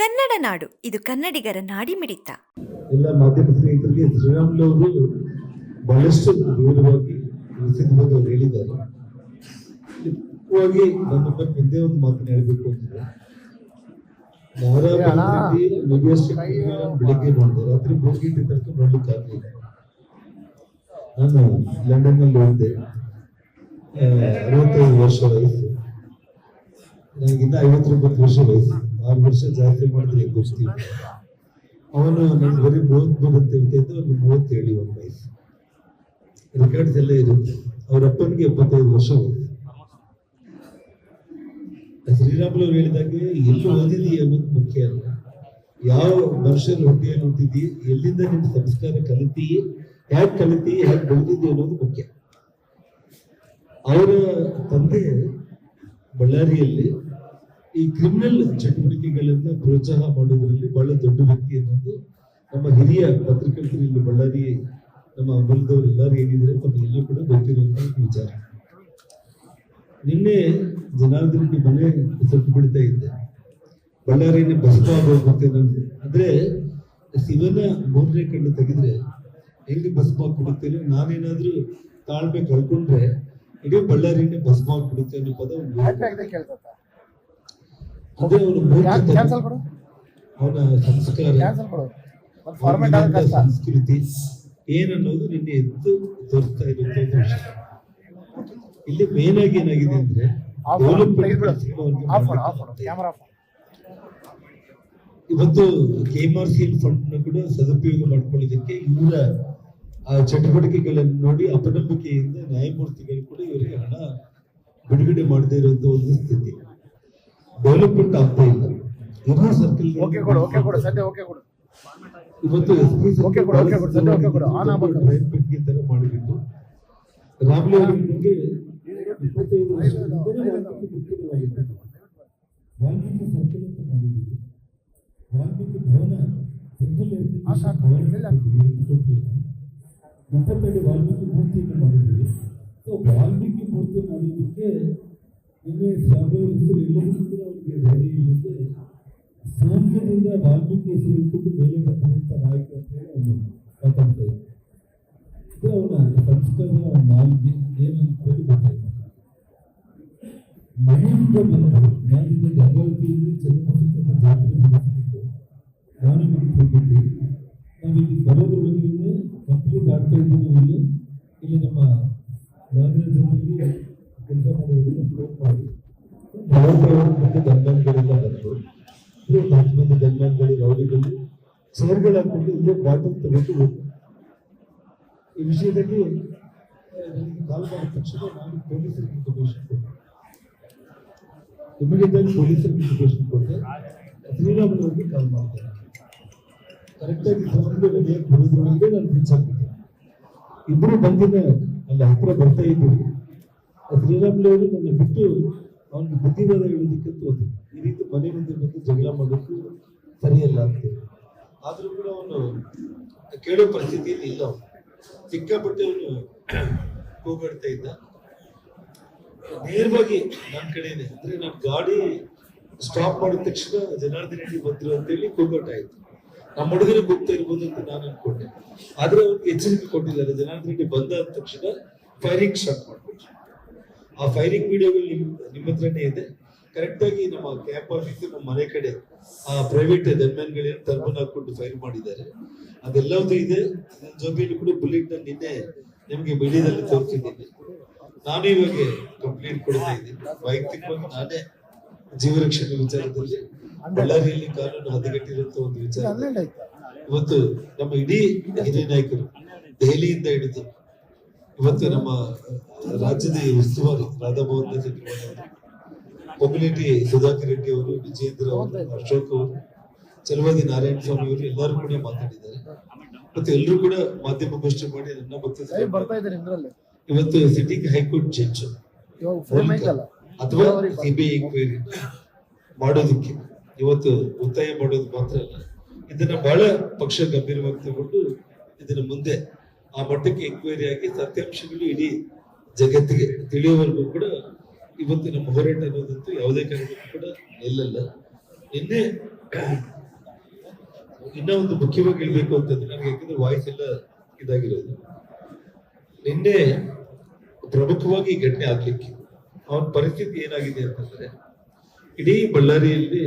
ಕನ್ನಡ ನಾಡು, ಇದು ಕನ್ನಡಿಗರ ನಾಡಿ ಮಿಡಿತ ಎಲ್ಲ ಮಾಧ್ಯಮ ಸ್ನೇಹಿತರಿಗೆ ಶ್ರೀರಾಮುಲು ಅವರು ಬಹಳಷ್ಟು ವಿವರವಾಗಿ ಪ್ರಸಿದ್ಧವಾಗಿ ಅವರು ಹೇಳಿದ್ದಾರೆ. ಮುಖ್ಯವಾಗಿ ನನ್ನ ಬಗ್ಗೆ ಒಂದೇ ಒಂದು ಮಾತು ಹೇಳಬೇಕು ಅಂದ್ರೆ ಬೆಳಿಗ್ಗೆ ನೋಡಿದೆ ರಾತ್ರಿ ಗಂಟೆ ತನಕ ನೋಡ್ಲಿಕ್ಕೆ ಆಗಲಿಲ್ಲ. ನಾನು ಲಂಡನ್ನಲ್ಲಿ ಹೋಗಿದ್ದೆ ಅರವತ್ತೈದು ವರ್ಷ ವಯಸ್ಸು. ನನಗಿಂತ ಐವತ್ತೊಂಬತ್ತು ವರ್ಷ ವಯಸ್ಸು. ಆರು ವರ್ಷ ಜಾತ್ರೆ ಮಾಡಿದ್ರೆ ಗೊತ್ತಿಲ್ಲ. ಅವನು ನನ್ಗೆ ಬರೀ ಮೂವತ್ಮೂರು ಅಂತ ಹೇಳ್ತಾ ಇದ್ದ ಅವ್ನು ಮೂವತ್ತೇಳು ವಯಸ್ಸು ರೆಕಾರ್ಡ್ಸ್ ಎಲ್ಲ ಇರುತ್ತೆ. ಅವ್ರ ಅಪ್ಪನಿಗೆ ಎಪ್ಪತ್ತೈದು ವರ್ಷ ಹೋಗುತ್ತೆ ಶ್ರೀರಾಮುಲು ಹೇಳಿದಾಗೆ, ಎಲ್ಲಿ ಓದಿದಿ ಅನ್ನೋದು ಮುಖ್ಯ ಅಲ್ಲ. ಯಾವ ಮನುಷ್ಯನ ಹೊಟ್ಟೆಯಲ್ಲಿ ಹುಟ್ಟಿದಿ, ಎಲ್ಲಿಂದ ನಿನ್ನ ಸಂಸ್ಕಾರ ಕಲಿತಿ ಹ್ಯಾಕ್ ಕಲಿತಿ ಹ್ಯಾಕ್ ಬೆಳೆದಿದ್ದಿ ಅನ್ನೋದು ಮುಖ್ಯ. ಅವರ ತಂದೆ ಬಳ್ಳಾರಿಯಲ್ಲಿ ಈ ಕ್ರಿಮಿನಲ್ ಚಟುವಟಿಕೆಗಳನ್ನ ಪ್ರೋತ್ಸಾಹ ಮಾಡೋದ್ರಲ್ಲಿ ಬಹಳ ದೊಡ್ಡ ವ್ಯಕ್ತಿ ಅನ್ನೋದು ನಮ್ಮ ಹಿರಿಯ ಪತ್ರಕರ್ತರು ಇಲ್ಲಿ ಬಳ್ಳಾರಿ ನಮ್ಮ ಅಮಲದವರು ಎಲ್ಲರೂ ಏನಿದ್ರೆ ತಮಗೆಲ್ಲ ಕೂಡ ಗೊತ್ತಿರುವಂತಹ ವಿಚಾರ. ನಿನ್ನೆ ಜನಾರ್ದನಿಗೆ ಮನೆ ಸ್ವಲ್ಪ ಬಿಡ್ತಾ ಇದ್ದೆ. ಬಳ್ಳಾರಿಯಲ್ಲಿ ಭಸ್ಮ ಆಗೋಗುತ್ತೆ ನನಗೆ ಅಂದ್ರೆ ಶಿವನ ಮೂರನೇ ಕಣ್ಣು ತೆಗೆದ್ರೆ ಹೆಂಗೆ ಭಸ್ಮ ಕೊಡುತ್ತೇನೆ ನಾನೇನಾದ್ರೂ ತಾಳ್ಮೆ ಕಳ್ಕೊಂಡ್ರೆ ಇಡೀ ಬಳ್ಳಾರಿನೇ ಭಸ್ಮ ಆಗ್ಬಿಡುತ್ತೆ ಅನ್ನೋ ಪದ ಅದೇ ಅವನು ಕ್ಯಾನ್ಸಲ್ ಕೊಡು? ಅವನ ಸಂಸ್ಕಾರ. ಕ್ಯಾನ್ಸಲ್ ಕೊಡು. ಫಾರ್ಮೆಟ್ ಆದ ಕಷ್ಟ. ಸಂಸ್ಕೃತಿ ಏನನ್ನೋದು ನಿನ್ನೆ ಎದ್ದು ತೋರಿಸ್ತಾ ಇರುತ್ತೆ ಅಂತ ವಿಷಯ ಇಲ್ಲಿ ಮೇನ್ ಆಗಿ ಏನಾಗಿದೆ ಅಂದ್ರೆ ಆಫ್ ಮಾಡು, development ತೆಗೆದ್ಬಿಡು. ಕೆಲ್ಸಗಳು ಆಫ್ ಆಫ್ ಮಾಡ್ಲಿಕ್ಕೆ ಮಾಡು ಆಗ್ತಾ ಇಲ್ಲ. ಕ್ಯಾಮರಾ ಆಫ್ ಇವತ್ತು ಕೆಎಂಆರ್ಸಿ ಫಂಡ್ನ ಕೂಡ ಸದುಪಯೋಗ ಮಾಡ್ಕೊಳ್ಳೋದಕ್ಕೆ ಇವರ ಆ ಚಟುವಟಿಕೆಗಳನ್ನು ನೋಡಿ ಅಪನಂಬಿಕೆಯಿಂದ ನ್ಯಾಯಮೂರ್ತಿಗಳು ಕೂಡ ಇವರಿಗೆ ಹಣ ಬಿಡುಗಡೆ ಮಾಡದೇ ಇರುವಂತ ಒಂದು ಸ್ಥಿತಿ. ಡೆವಲಪ್ಮೆಂಟ್ ಆಗ್ತಾ ಇಲ್ಲ. ಸರ್ಕಲ್ ಓಕೆ ಕೊಡು ಓಕೆ ಕೊಡು ಸದ್ಯ ಓಕೆ ಕೊಡು. ಇವತ್ತು ಎಸ್ ಪಿ ಓಕೆ ಕೊಡು, ಓಕೆ ಕೊಡು, ಸದ್ಯ ಓಕೆ ಕೊಡು. ಆನ್ ಆಗ್ಬೇಕು. ಪೆಟ್ಟಿಗೆ ತರ ಮಾಡಿಬಿಟ್ಟು. ರಾಮ್ಲಿ ಅವರಿಗೆ ಇಪ್ಪತ್ತೈದು ವಾಲ್ಮೀಕಿ ಸರ್ಕಲ್ ಅಂತ ಮಾಡಿದ್ದೀವಿ. ವಾಲ್ಮೀಕಿ ಭವನ ಸರ್ಕಲ್. ಇಪ್ಪತ್ತೈದು ವಾಲ್ಮೀಕಿ ಮೂರ್ತಿಯನ್ನು ಮಾಡಿದ್ದೀವಿ. ಸೊ ವಾಲ್ಮೀಕಿ ಮೂರ್ತಿ ಮಾಡೋದಕ್ಕೆ ಸ್ವಾಮಿ ಹೆಸರು ಎಲ್ಲರಿಗೂ ಕೂಡ ಅವರಿಗೆ ಧೈರ್ಯ ಇಲ್ಲದೆ ಸಾಮ್ಯದಿಂದ ವಾಲ್ಮೀಕಿ ಹೆಸರು ಇಟ್ಬಿಟ್ಟು ಮೇಲೆ ಬಂದಂತ ನಾಯಕ ಅಂತ ಹೇಳಿ ಅವನು ಮಾತಾಡ್ತಾ ಇದ್ದ. ಇದು ಅವನ ಸಂಸ್ಕಾರ ನಾಲ್ಗೆ ಏನಂತ ಹೇಳಿ ಗೊತ್ತಾಯ್ತು. ಮನೆಯಿಂದ ಬಂದು ನಾನಿಂದ ಗಂಗಾವತಿಯಲ್ಲಿ ಜಾತ್ರೆ ನಾನು ನಿಮಗೆ ಹೋಗಿದ್ದೆ. ನಾವು ಬರೋದ್ರ ಬಗ್ಗೆ ಕಂಪ್ಲೀಟ್ ಆಗ್ತಾ ಇಲ್ಲಿ. ಇಲ್ಲಿ ನಮ್ಮ ನಾಗರಾಜನಲ್ಲಿ ಕೆಲಸ ಮಾಡಿ ಮಂದಿ ಗಂಗಾನ್ಗಳೆಲ್ಲ ಬಂದರು ಇದು ರೌಡಿಗಳು ಚೇರ್ಗಳು ಹಾಕೊಂಡು ಇಲ್ಲೇ ಬಾಟಲ್ ತೆಗೆದು ಈ ವಿಷಯದಲ್ಲಿ ನನಗೆ ಕಾಲ್ ಮಾಡಿದ ತಕ್ಷಣ ನಾನು ಪೊಲೀಸರಿಗೆ ಇನ್ಫಾರ್ಮೇಶನ್ ಕೊಟ್ಟೆ ಇಮಿಡಿಯೇಟ್ ಆಗಿ ಕಾಲ್ ಮಾಡಿದೆ ಕರೆಕ್ಟಾಗಿ ಸೌಂಡ್ ರೆಡಿಯಾಗಿ ಬರೋದ್ರೊಳಗೆ ನಾನು ರೀಚ್ ಆಗ್ಬಿಟ್ಟೆ ಇಬ್ಬರು ಬಂದಿನ ಅಲ್ಲಿ ಹತ್ತಿರ ಬರ್ತಾ ಇದ್ದೀವಿ. ಶ್ರೀರಾಮುಲು ಅವರು ನನ್ನ ಬಿಟ್ಟು ಅವನಿಗೆ ಬುದ್ಧಿವಾದ ಹೇಳೋದಕ್ಕೆ ಹೋದ್ರು ಈ ರೀತಿ ಮನೆ ಮುಂದೆ ಬಂದು ಜಗಳ ಮಾಡೋದು ಸರಿಯಲ್ಲ ಅಂತ ಆದ್ರೂ ಕೂಡ ಅವನು ಕೇಳೋ ಪರಿಸ್ಥಿತಿಯಲ್ಲಿ ಇಲ್ಲ ಅವನು. ಸಿಕ್ಕಾಪಟ್ಟೆ ಅವನು ಕೂಗಾಡ್ತಾ ಇದ್ದ. ನೇರವಾಗಿ ನನ್ನ ಕಡೆನೆ, ಅಂದ್ರೆ ನನ್ನ ಗಾಡಿ ಸ್ಟಾಪ್ ಮಾಡಿದ ತಕ್ಷಣ ಜನಾರ್ದನ್ ರೆಡ್ಡಿ ಬಂದ್ರು ಅಂತೇಳಿ ಕೂಗಾಟ ಆಯ್ತು. ನಮ್ಮ ಹುಡುಗರಿಗೆ ಹೋಗ್ತಾ ಇರ್ಬೋದು ಅಂತ ನಾನು ಅನ್ಕೊಂಡೆ. ಆದ್ರೆ ಅವ್ರಿಗೆ ಎಚ್ಚರಿಕೆ ಕೊಟ್ಟಿದ್ದಾರೆ. ಜನಾರ್ದನ್ ರೆಡ್ಡಿ ಬಂದ ತಕ್ಷಣ ಫೈರಿಂಗ್ ಸ್ಟಾರ್ಟ್ ಮಾಡ್ಬಿಟ್ರು ಆ ಫೈರಿಂಗ್ ವಿಡಿಯೋಗಳು ನಿಮ್ ನಿಮ್ಮ ಹತ್ರನೇ ಇದೆ. ಕರೆಕ್ಟ್ ಆಗಿ ನಮ್ಮ ಕ್ಯಾಂಪ್ ಆಫೀಸ್ ನಮ್ಮ ಮನೆ ಕಡೆ ಆ ಪ್ರೈವೇಟ್ ಗನ್ಮ್ಯಾನ್ಗಳೇನು ಟರ್ಬನ್ ಹಾಕೊಂಡು ಫೈರ್ ಮಾಡಿದ್ದಾರೆ. ಅದೆಲ್ಲವೂ ಇದೆ. ಜೊತೆಯಲ್ಲಿ ಕೂಡ ಬುಲೆಟ್ ನಿನ್ನೆ ನಿಮ್ಗೆ ಮೀಡಿಯಾದಲ್ಲಿ ತೋರಿಸಿದ್ದೀನಿ. ನಾನು ಇವಾಗ ಕಂಪ್ಲೇಂಟ್ ಕೊಡ್ತಾ ಇದ್ದೀನಿ. ವೈಯಕ್ತಿಕವಾಗಿ ನಾನೇ ಜೀವ ರಕ್ಷಣೆ ವಿಚಾರದಲ್ಲಿ ಬಳ್ಳಾರಿಯಲ್ಲಿ ಕಾನೂನು ಹದಗೆಟ್ಟಿರುವಂತ ಒಂದು ವಿಚಾರ. ಇವತ್ತು ನಮ್ಮ ಇಡೀ ಹಿರಿಯ ನಾಯಕರು ದೆಹಲಿಯಿಂದ ಹಿಡಿದು ಇವತ್ತು ನಮ್ಮ ರಾಜ್ಯದ ಉಸ್ತುವಾರಿ ರಾಧಾಮೋಹನ್ ಮೊಬಿಲಿಟಿ ಸುಧಾಕರ್ ರೆಡ್ಡಿ ಅವರು ವಿಜೇಂದ್ರ ಅವರು ಅಶೋಕ್ ಅವರು ಚಲುವಾದಿ ನಾರಾಯಣ ಸ್ವಾಮಿ ಅವರು ಎಲ್ಲರೂ ಕೂಡ ಮಾತಾಡಿದ್ದಾರೆ. ಮತ್ತೆ ಎಲ್ಲರೂ ಕೂಡ ಮಾಧ್ಯಮ ಗೋಷ್ಠಿ ಮಾಡಿ ನನ್ನ ಇವತ್ತು ಸಿಟಿಂಗ್ ಹೈಕೋರ್ಟ್ ಜಡ್ಜ್ ಅಥವಾ ಸಿಬಿಐ ಇನ್ಕ್ವೈರಿ ಮಾಡೋದಕ್ಕೆ. ಇವತ್ತು ಒತ್ತಾಯ ಮಾಡೋದು ಮಾತ್ರ ಅಲ್ಲ. ಇದನ್ನ ಬಹಳ ಪಕ್ಷ ಗಂಭೀರವಾಗಿ ತಗೊಂಡು ಇದನ್ನ ಮುಂದೆ ಆ ಮಟ್ಟಕ್ಕೆ ಎಂಕ್ವೈರಿ ಆಗಿ ಸತ್ಯಾಂಶಗಳು ಇಡೀ ಜಗತ್ತಿಗೆ ತಿಳಿಯೋವರೆಗೂ ಕೂಡ ಇವತ್ತು ನಮ್ಮ ಹೋರಾಟ ಅನ್ನೋದಂತೂ ಯಾವುದೇ ಕಾರಣಕ್ಕೂ ಕೂಡ ನಿಲ್ಲಲ್ಲ. ನಿನ್ನೆ ಇನ್ನ ಒಂದು ಮುಖ್ಯವಾಗಿ ಹೇಳ್ಬೇಕು ಅಂತಂದ್ರೆ ನನಗೆ ಯಾಕಂದ್ರೆ ವಾಯ್ಸ್ ಎಲ್ಲ ಇದಾಗಿರೋದು. ನಿನ್ನೆ ಪ್ರಮುಖವಾಗಿ ಘಟನೆ ಆಗ್ಲಿಕ್ಕೆ ಅವನ ಪರಿಸ್ಥಿತಿ ಏನಾಗಿದೆ ಅಂತಂದ್ರೆ ಇಡೀ ಬಳ್ಳಾರಿಯಲ್ಲಿ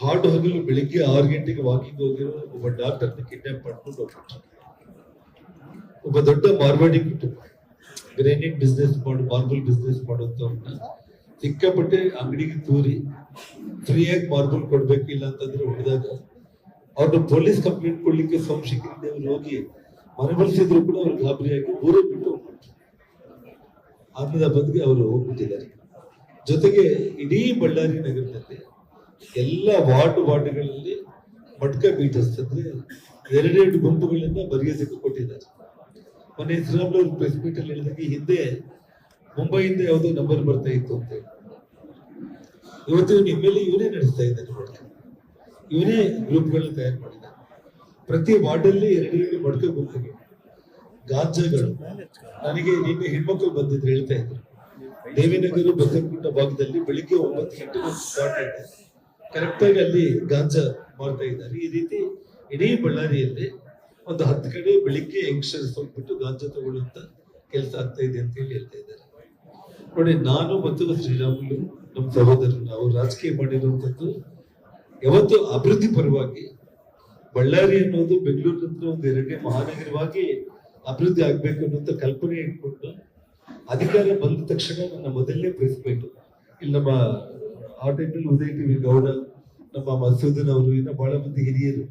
ಹಾಡು ಹಗಲು ಬೆಳಿಗ್ಗೆ ಆರು ಗಂಟೆಗೆ ವಾಕಿಂಗ್ ಹೋಗಿರೋ ಒಬ್ಬ ಡಾಕ್ಟರ್ನ ಕಿಡ್ನಾಪ್ ಮಾಡ್ಕೊಂಡು ಹೋಗ್ಬಿಟ್ರು. ಒಬ್ಬ ದೊಡ್ಡ ಮಾರ್ವಾಡಿ ಕುಟುಂಬ ಗ್ರೇನೇಟ್ ಬಿಸ್ನೆಸ್ ಮಾಡು, ಮಾರ್ಬಲ್ ಬಿಸ್ನೆಸ್ ಮಾಡುವಂತವ್ರನ್ನ ಸಿಕ್ಕಾಪಟ್ಟೆ ಅಂಗಡಿಗೆ ತೂರಿ, ಫ್ರೀಯಾಗಿ ಮಾರ್ಬಲ್ ಕೊಡ್ಬೇಕಿಲ್ಲ ಅಂತಂದ್ರೆ ಹೊಡೆದಾಗ ಅವ್ರನ್ನ ಪೊಲೀಸ್ ಕಂಪ್ಲೇಂಟ್ ಕೊಡ್ಲಿಕ್ಕೆ ಅವ್ರು ಹೋಗಿ ಮನೆ ಬಳಸಿದ್ರು ಕೂಡ ಅವ್ರು ಗಾಬರಿಯಾಗಿ ಊರೇ ಬಿಟ್ಟು ಹೋಗ್ಬಿಟ್ರು. ಆಮೇಲೆ ಬದಿಗೆ ಅವರು ಹೋಗ್ಬಿಟ್ಟಿದ್ದಾರೆ. ಜೊತೆಗೆ ಇಡೀ ಬಳ್ಳಾರಿ ನಗರದಲ್ಲಿ ಎಲ್ಲ ವಾರ್ಡ್ ವಾರ್ಡ್ಗಳಲ್ಲಿ ಮಟ್ಕ ಬೀಟರ್ಸ್ ಅಂದ್ರೆ ಎರಡೆರಡು ಗುಂಪುಗಳನ್ನ ಬರಿಗೆ ಕೊಟ್ಟಿದ್ದಾರೆ. ಮೊನ್ನೆ ಶ್ರೀರಾಮ್ಲು ಅವರು ಪ್ರೆಸ್ ಮೀಟ್ ಅಲ್ಲಿ ಹೇಳಿದಾಗ ಹಿಂದೆ ಮುಂಬೈಯಿಂದ ಯಾವುದೋ ನಂಬರ್ ಬರ್ತಾ ಇತ್ತು ಅಂತ ಇವತ್ತು ನಿಮ್ಮಲ್ಲಿ ಇವನೇ ನಡೆಸ್ತಾ ಇದ್ದಾನೆ ಮಟ್ಕ ಇವನೇ ಗ್ರೂಪ್ಗಳನ್ನ ತಯಾರು ಮಾಡಿದ. ಪ್ರತಿ ವಾರ್ಡಲ್ಲಿ ಎರಡು ಮಡ್ಕ ಗುಂಪಿಗೆ ಗಾಂಜಾಗಳು. ನನಗೆ ನಿನ್ನೆ ಹೆಣ್ಮಕ್ಳು ಬಂದಿದ್ರು ಹೇಳ್ತಾ ಇದ್ರು. ದೇವಿನಗರ ಬಸವಗುಂಟ ಭಾಗದಲ್ಲಿ ಬೆಳಿಗ್ಗೆ ಒಂಬತ್ತು ಗಂಟೆಗೆ ಸ್ಟಾರ್ಟ್ ಸ್ಪಾಟ್ ಇದೆ. ಕರೆಕ್ಟ್ ಆಗಿ ಅಲ್ಲಿ ಗಾಂಜಾ ಮಾಡ್ತಾ ಇದ್ದಾರೆ. ಈ ರೀತಿ ಇಡೀ ಬಳ್ಳಾರಿಯಲ್ಲಿ ಒಂದು ಹತ್ತು ಕಡೆ ಬೆಳಿಗ್ಗೆ ಯಂಗ್ಸ್ಟರ್ಸ್ ಹೋಗ್ಬಿಟ್ಟು ಗಾಂಜಾ ತಗೊಳ್ಳುವಂತ ಕೆಲಸ ಆಗ್ತಾ ಇದೆ ಅಂತ ಹೇಳಿ ಹೇಳ್ತಾ ಇದ್ದಾರೆ. ನೋಡಿ, ನಾನು ಮತ್ತು ಶ್ರೀರಾಮುಲು ನಮ್ಮ ಸಹೋದರರು, ನಾವು ರಾಜಕೀಯ ಮಾಡಿರುವಂತದ್ದು ಯಾವತ್ತು ಅಭಿವೃದ್ಧಿ ಪರವಾಗಿ ಬಳ್ಳಾರಿ ಅನ್ನೋದು ಬೆಂಗಳೂರು ಒಂದು ಎರಡನೇ ಮಹಾನಗರವಾಗಿ ಅಭಿವೃದ್ಧಿ ಆಗ್ಬೇಕು ಅನ್ನೋಂಥ ಕಲ್ಪನೆ ಇಟ್ಕೊಂಡು ಅಧಿಕಾರ ಬಂದ ತಕ್ಷಣ ನನ್ನ ಮೊದಲನೇ ಪ್ರೆಸ್ ಮೀಟ್ ಇಲ್ಲಿ ನಮ್ಮ ಆ ಟೈಮಲ್ಲಿ ಉದಯ ಟಿವಿ ಗೌಡ, ನಮ್ಮ ಮಸೂದನ್ ಅವರು ಇನ್ನ ಬಹಳ ಮಂದಿ ಹಿರಿಯರು,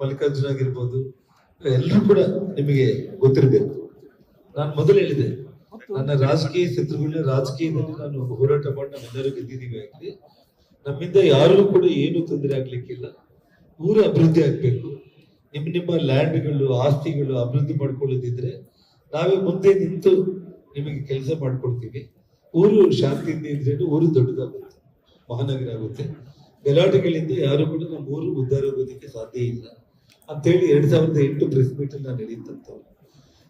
ಮಲ್ಲಿಕಾರ್ಜುನ್ ಆಗಿರ್ಬೋದು ಎಲ್ಲರೂ ಕೂಡ ನಿಮಗೆ ಗೊತ್ತಿರಬೇಕು. ನಾನು ಮೊದಲು ಹೇಳಿದೆ ನನ್ನ ರಾಜಕೀಯ ಚಿತ್ರಗಳ ರಾಜಕೀಯದಲ್ಲಿ ನಾನು ಹೋರಾಟ ಮಾಡಿ ನಾವೆಲ್ಲರೂ ಗೆದ್ದಿದ್ದೀವಿ ಆಗಲಿ. ನಮ್ಮಿಂದ ಯಾರಿಗೂ ಕೂಡ ಏನು ತೊಂದರೆ ಆಗ್ಲಿಕ್ಕಿಲ್ಲ. ಊರು ಅಭಿವೃದ್ಧಿ ಆಗ್ಬೇಕು. ನಿಮ್ಮ ನಿಮ್ಮ ಲ್ಯಾಂಡ್ಗಳು ಆಸ್ತಿಗಳು ಅಭಿವೃದ್ಧಿ ಮಾಡ್ಕೊಳ್ಳೋದಿದ್ರೆ ನಾವೇ ಮುಂದೆ ನಿಂತು ನಿಮಗೆ ಕೆಲಸ ಮಾಡ್ಕೊಡ್ತೀವಿ. ಊರು ಶಾಂತಿಯಿಂದ ಇದ್ರೆ ಊರು ದೊಡ್ಡದಾಗುತ್ತೆ ಮಹಾನಗರ ಆಗುತ್ತೆ. ಗಲಾಟೆಗಳಿಂದ ಯಾರು ಕೂಡ ನಮ್ಮ ಊರು ಉದ್ಧಾರ ಆಗೋದಕ್ಕೆ ಸಾಧ್ಯ ಇಲ್ಲ. ಅಂತೇಳಿ ಎರಡ್ ಸಾವಿರದ ಎಂಟು ಪ್ರೆಸ್ ಮೀಟ್ ನಾನು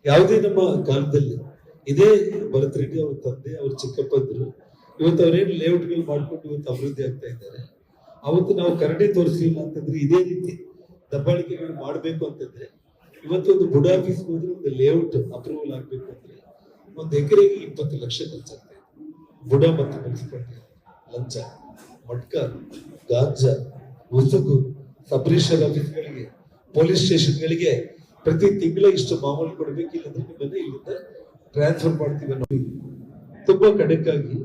ಯಾವುದೇ ನಮ್ಮ ಕಾಲದಲ್ಲಿ ಇದೇ ಭರತ್ ರೆಡ್ಡಿ ಅವ್ರ ತಂದೆ, ಅವ್ರ ಚಿಕ್ಕಪ್ಪಂದ್ರು, ಇವತ್ತು ಅವ್ರೇನು ಲೇಔಟ್ಗಳು ಮಾಡ್ಕೊಂಡು ಇವತ್ತು ಅಭಿವೃದ್ಧಿ ಆಗ್ತಾ ಇದ್ದಾರೆ. ಅವತ್ತು ನಾವು ಕರಡಿ ತೋರಿಸಿಲ್ಲ ಅಂತಂದ್ರೆ ಇದೇ ರೀತಿ ದಬ್ಬಾಳಿಕೆಗಳು ಮಾಡಬೇಕು ಅಂತಂದ್ರೆ ಇವತ್ತು ಒಂದು ಬುಡ ಆಫೀಸ್ ಹೋದ್ರೆ ಒಂದು ಲೇಔಟ್ ಅಪ್ರೂವಲ್ ಆಗ್ಬೇಕು ಅಂದ್ರೆ ಒಂದು ಎಕರೆಗೆ ಇಪ್ಪತ್ತು ಲಕ್ಷ ಖರ್ಚಾಗ್ತಾ ಇದೆ. ಬುಡ ಮತ್ತು ಮುನ್ಸಿಪಾಲಿಟಿ ಲಂಚ, ಮಟ್ಕ, ಗಾಂಜಾ, ಉಸುಕು ರಿಜಿಸ್ಟರ್ ಆಫೀಸ್ಗಳಿಗೆ ಪೊಲೀಸ್ ಸ್ಟೇಷನ್ಗಳಿಗೆ ಪ್ರತಿ ತಿಂಗಳ ಇಷ್ಟು ಮಾಮೂಲು ಕೊಡಬೇಕು, ಇಲ್ಲಂದ್ರೆ ನಿಮ್ಮನ್ನ ಇಲ್ಲಿಂದ ಟ್ರಾನ್ಸ್ಫರ್ ಮಾಡ್ತೀವಿ ನೋಡಿ ತುಂಬಾ ಕಡಕ್ಕಾಗಿ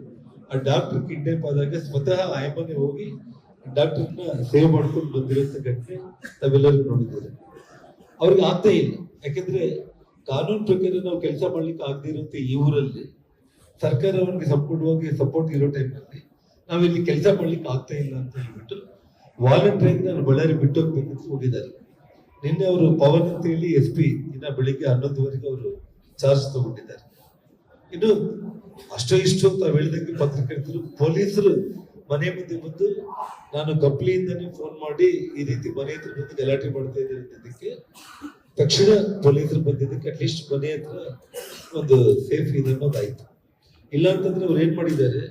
ಆ ಡಾಕ್ಟರ್ ಕಿಡ್ನಾಪ್ ಆದಾಗ ಸ್ವತಃ ಆಯಮನೆ ಹೋಗಿ ಡಾಕ್ಟರ್ನ ಸೇವ್ ಮಾಡ್ಕೊಂಡು ಬಂದಿರೋಂಥ ಘಟನೆ ತಾವೆಲ್ಲರೂ ನೋಡಿದ್ದೀರಿ ಅವ್ರಿಗೆ ಆಗ್ತಾ ಇಲ್ಲ. ಯಾಕೆಂದ್ರೆ ಕಾನೂನು ಪ್ರಕಾರ ನಾವು ಕೆಲಸ ಮಾಡ್ಲಿಕ್ಕೆ ಆಗದೆ ಇರುವಂತ ಈ ಊರಲ್ಲಿ ಸರ್ಕಾರ ಅವ್ರಿಗೆ ಸಂಪೂರ್ಣವಾಗಿ ಸಪೋರ್ಟ್ ಇರೋ ಟೈಮ್ನಲ್ಲಿ ನಾವಿಲ್ಲಿ ಕೆಲಸ ಮಾಡ್ಲಿಕ್ಕೆ ಆಗ್ತಾ ಇಲ್ಲ ಅಂತ ಹೇಳ್ಬಿಟ್ಟು ವಾಲಂಟಿಯರ್ ನಾನು ಬಳ್ಳಾರಿ ಬಿಟ್ಟು ಹೋಗ್ಬೇಕಂತ ಹೋಗಿದ್ದಾರೆ. ನಿನ್ನೆ ಅವರು ಪವನ್ ಅಂತ ಹೇಳಿ ಎಸ್ ಪಿ, ಇನ್ನ ಬೆಳಿಗ್ಗೆ ಹನ್ನೊಂದುವರೆಗೆ ಅವರು ಚಾರ್ಜ್ ತಗೊಂಡಿದ್ದಾರೆ. ಇನ್ನು ಅಷ್ಟೋ ಇಷ್ಟು ತಾವು ಹೇಳಿದಂಗೆ ಪತ್ರಕರ್ತರು ಪೊಲೀಸರು ಮನೆ ಮುಂದೆ ಬಂದು ನಾನು ಕಂಪ್ಲಿಯಿಂದನೇ ಫೋನ್ ಮಾಡಿ ಈ ರೀತಿ ಮನೆ ಹತ್ರ ಬಂದು ಗಲಾಟೆ ಮಾಡ್ತಾ ಇದ್ದಾರೆ ಅಂದಿದ್ದಕ್ಕೆ ತಕ್ಷಣ ಪೊಲೀಸರು ಬಂದಿದ್ದಕ್ಕೆ ಅಟ್ಲೀಸ್ಟ್ ಮನೆ ಹತ್ರ ಒಂದು ಸೇಫ್ ಇದೆ ಅನ್ನೋದಾಯ್ತು. ಇಲ್ಲ ಅಂತಂದ್ರೆ ಅವ್ರು ಏನ್ ಮಾಡಿದ್ದಾರೆ,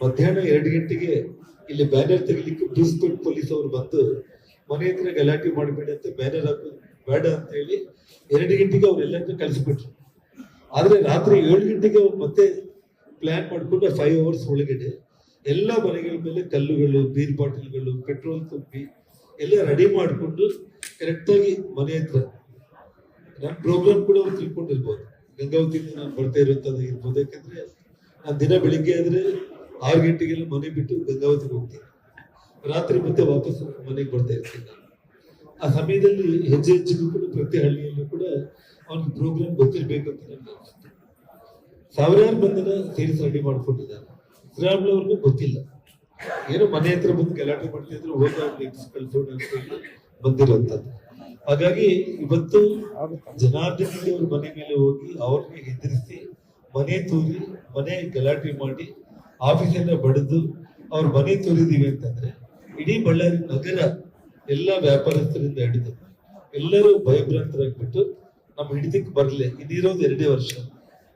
ಮಧ್ಯಾಹ್ನ ಎರಡು ಗಂಟೆಗೆ ಇಲ್ಲಿ ಬ್ಯಾನರ್ ತೆಗಿಲಿಕ್ಕೆ ಬ್ರಿಸ್ಬೆಟ್ ಪೊಲೀಸ್ ಅವರು ಬಂದು ಮನೆ ಹತ್ರ ಗಲಾಟೆ ಮಾಡಬೇಡಿ ಅಂತ ಬ್ಯಾನರ್ ಹಾಕಿ ಬೇಡ ಅಂತ ಹೇಳಿ ಎರಡು ಗಂಟೆಗೆ ಅವ್ರೆಲ್ಲರೂ ಕಳಿಸ್ಬಿಟ್ರು. ಆದ್ರೆ ರಾತ್ರಿ ಏಳು ಗಂಟೆಗೆ ಅವ್ರು ಮತ್ತೆ ಪ್ಲಾನ್ ಮಾಡಿಕೊಂಡು ಫೈವ್ ಅವರ್ಸ್ ಒಳಗಡೆ ಎಲ್ಲ ಮನೆಗಳ ಮೇಲೆ ಕಲ್ಲುಗಳು ಬೀರ್ ಬಾಟಲ್ಗಳು ಪೆಟ್ರೋಲ್ ತುಂಬಿ ಎಲ್ಲ ರೆಡಿ ಮಾಡಿಕೊಂಡು ಕರೆಕ್ಟಾಗಿ ಮನೆ ಹತ್ರ. ನನ್ನ ಪ್ರೋಗ್ರಾಮ್ ಕೂಡ ಅವ್ರು ತಿಳ್ಕೊಂಡಿರ್ಬೋದು. ಗಂಗಾವತಿಯಿಂದ ನಾನು ಬರ್ತಾ ಇರುವಂತದ್ದು ಇರ್ಬೋದು. ಯಾಕಂದ್ರೆ ನಾನು ದಿನ ಬೆಳಿಗ್ಗೆ ಆದ್ರೆ ಆರು ಗಂಟೆಗೆಲ್ಲ ಮನೆ ಬಿಟ್ಟು ಗಂಗಾವತಿಗೆ ಹೋಗ್ತೀನಿ. ರಾತ್ರಿ ಮತ್ತೆ ವಾಪಸ್ ಮನೆಗೆ ಬರ್ತಾ ಇರ್ತೀನಿ ಆ ಸಮಯದಲ್ಲಿ ಹೆಜ್ಜೆ ಹೆಜ್ಜೆಗೂ ಕೂಡ ಪ್ರತಿ ಹಳ್ಳಿಯಲ್ಲೂ ಕೂಡ ಅವ್ನ ಪ್ರೋಗ್ರಾಮ್ ಗೊತ್ತಿರ್ಬೇಕು ಅಂತ ನನಗೆ ಅನಿಸುತ್ತೆ. ಸಾವಿರಾರು ಮಂದಿನ ಸೇರಿಸಿ ರೆಡಿ ಮಾಡ್ಕೊಂಡಿದ್ದಾರೆ. ಶ್ರೀರಾಮ್ಲು ಅವ್ರಿಗೂ ಗೊತ್ತಿಲ್ಲ. ಏನೋ ಮನೆ ಹತ್ರ ಬಂದು ಗಲಾಟೆ ಮಾಡ್ತಿದ್ರು ಹೋಗಿ ಅವ್ರಿಗೆ ಬಂದಿರುವಂತದ್ದು ಹಾಗಾಗಿ ಇವತ್ತು ಜನಾರ್ದನ್ ಅವ್ರ ಮನೆ ಮೇಲೆ ಹೋಗಿ ಅವ್ರನ್ನ ಹೆದರಿಸಿ ಮನೆ ತೂರಿ, ಮನೆ ಗಲಾಟೆ ಮಾಡಿ ಆಫೀಸನ್ನ ಬಡಿದು ಅವ್ರ ಮನೆ ತೋರಿದೀವಿ ಅಂತಂದ್ರೆ ಇಡೀ ಬಳ್ಳಾರಿ ನಗರ ಎಲ್ಲ ವ್ಯಾಪಾರಸ್ಥರಿಂದ ಹಿಡಿದು ಎಲ್ಲರೂ ಭಯಭ್ರಾಂತರಾಗ್ಬಿಟ್ಟು ನಮ್ಮ ಹಿಡಿದಕ್ಕೆ ಬರಲಿ, ಇದಿರೋದು ಎರಡೇ ವರ್ಷ.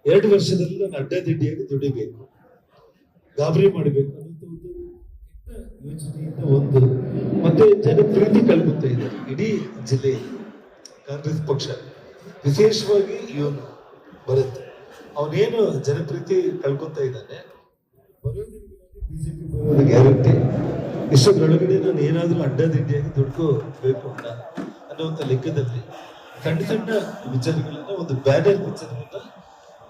ಎರಡು ವರ್ಷದಲ್ಲಿ ನಾನು ಅಡ್ಡದಿಡ್ಡಿಯಾಗಿ ದುಡಿಬೇಕು, ಗಾಬರಿ ಮಾಡಬೇಕು ಅನ್ನೋದು ಒಂದು ಯೋಜನೆಯಿಂದ ಒಂದು ಮತ್ತೆ ಜನಪ್ರೀತಿ ಕಳ್ಕೊತಾ ಇದೆ ಇಡೀ ಜಿಲ್ಲೆಯಲ್ಲಿ. ಕಾಂಗ್ರೆಸ್ ಪಕ್ಷ ವಿಶೇಷವಾಗಿ ಇವನು ಭರತ್. ಅವನೇನು ಜನಪ್ರೀತಿ ಕಳ್ಕೊತಾ ಇದ್ದಾನೆ? ಬಿಜೆಪಿ ಬರೋದು ಗ್ಯಾರಂಟಿ. ಇಷ್ಟೊಳಗಡೆ ನಾನು ಏನಾದರೂ ಅಡ್ಡದಿಡ್ಡಿಯಾಗಿ ದುಡ್ಕೋಬೇಕು ಅಂತ ಅನ್ನುವಂಥ ಲೆಕ್ಕದಲ್ಲಿ ಸಣ್ಣ ಸಣ್ಣ ವಿಚಾರಗಳನ್ನ ಒಂದು ಬ್ಯಾನರ್ ವಿಚಾರವನ್ನ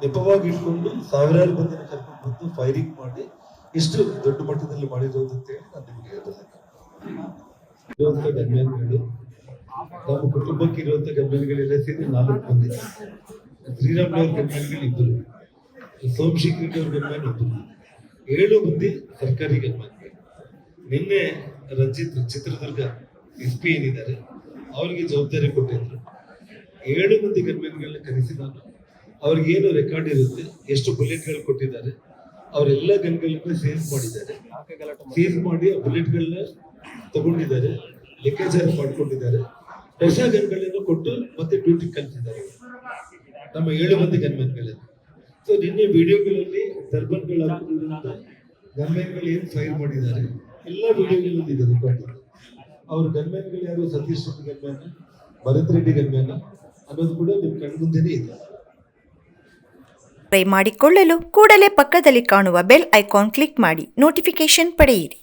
ನೆಪವಾಗಿ ಇಟ್ಕೊಂಡು ಸಾವಿರಾರು ಮಂದಿನ ಕರ್ಕೊಂಡು ಬಂದು ಫೈರಿಂಗ್ ಮಾಡಿ ಇಷ್ಟು ದೊಡ್ಡ ಮಟ್ಟದಲ್ಲಿ ಮಾಡಿರೋದು ಅಂತೇಳಿ ನಾನು ನಿಮ್ಗೆ ಹೇಳ್ತೇನೆ. ಗಮ್ಯಾನ್ಗಳು ನಮ್ಮ ಕುಟುಂಬಕ್ಕೆ ಇರುವಂತ ಗಮ್ಯಾನ್ಗಳೆಲ್ಲ ಸೇರಿ ನಾಲ್ಕು ಮಂದಿ. ಶ್ರೀರಾಮ್ ಗಮ್ಯಾನ್ಗಳು ಇಬ್ಬರು ಸೋಮಶೇಖರ್ ಅವ್ರ ಗಮ್ಯಾನ್ ಇಬ್ಬರು ಏಳು ಮಂದಿ ಸರ್ಕಾರಿ ಗನ್ಮ್ಯಾನ್ಗಳು ನಿನ್ನೆ ರಂಜಿತ್ ಚಿತ್ರದುರ್ಗ ಎಸ್ ಪಿ ಏನಿದ್ದಾರೆ, ಅವರಿಗೆ ಜವಾಬ್ದಾರಿ ಕೊಟ್ಟಿದ್ರು ಏಳು ಮಂದಿ ಗನ್ಮೆನ್ಗಳನ್ನ ಕರೆಸಿ ನಾನು. ಅವ್ರಿಗೆ ಏನು ರೆಕಾರ್ಡ್ ಇರುತ್ತೆ, ಎಷ್ಟು ಬುಲೆಟ್ಗಳು ಕೊಟ್ಟಿದ್ದಾರೆ, ಅವರೆಲ್ಲ ಗನ್ಗಳನ್ನ ಸೇಲ್ ಮಾಡಿದ್ದಾರೆ. ಸೇಲ್ ಮಾಡಿ ಆ ಬುಲೆಟ್ಗಳನ್ನ ತಗೊಂಡಿದ್ದಾರೆ, ಲೆಕ್ಕಾಚಾರ ಮಾಡ್ಕೊಂಡಿದ್ದಾರೆ. ಹೊಸ ಗನ್ಗಳನ್ನು ಕೊಟ್ಟು ಮತ್ತೆ ಡ್ಯೂಟಿ ಕಲ್ತಿದ್ದಾರೆ. ನಮ್ಮ ಏಳು ಮಂದಿ ಗನ್ಮೆನ್ಗಳನ್ನು ಸೊ ನಿನ್ನೆ ವಿಡಿಯೋಗಳಲ್ಲಿ ಟರ್ಬನ್ಗಳು ಗನ್ಮೆನ್ಗಳು ಏನು ಫೈರ್ ಮಾಡಿದ್ದಾರೆ ಎಲ್ಲ ವಿಡಿಯೋಗಳಲ್ಲಿ ಇದೆ ಅವ್ರ ಗನ್ಮೆನ್ಗಳು ಯಾರು, ಸತೀಶ್ ರೆಡ್ಡಿ ಗನ್ಮ್ಯಾನ್ ಭರತ್ ರೆಡ್ಡಿ ಗನ್ಮ್ಯಾನ್ ಅನ್ನೋದು ಕೂಡ ನಿಮ್ ಕಣ್ಮುಂದೆನೇ ಇದೆ. ಟ್ರೈ ಮಾಡಿಕೊಳ್ಳಲು ಕೂಡಲೇ ಪಕ್ಕದಲ್ಲಿ ಕಾಣುವ ಬೆಲ್ ಐಕಾನ್ ಕ್ಲಿಕ್ ಮಾಡಿ ನೋಟಿಫಿಕೇಶನ್ ಪಡೆಯಿರಿ.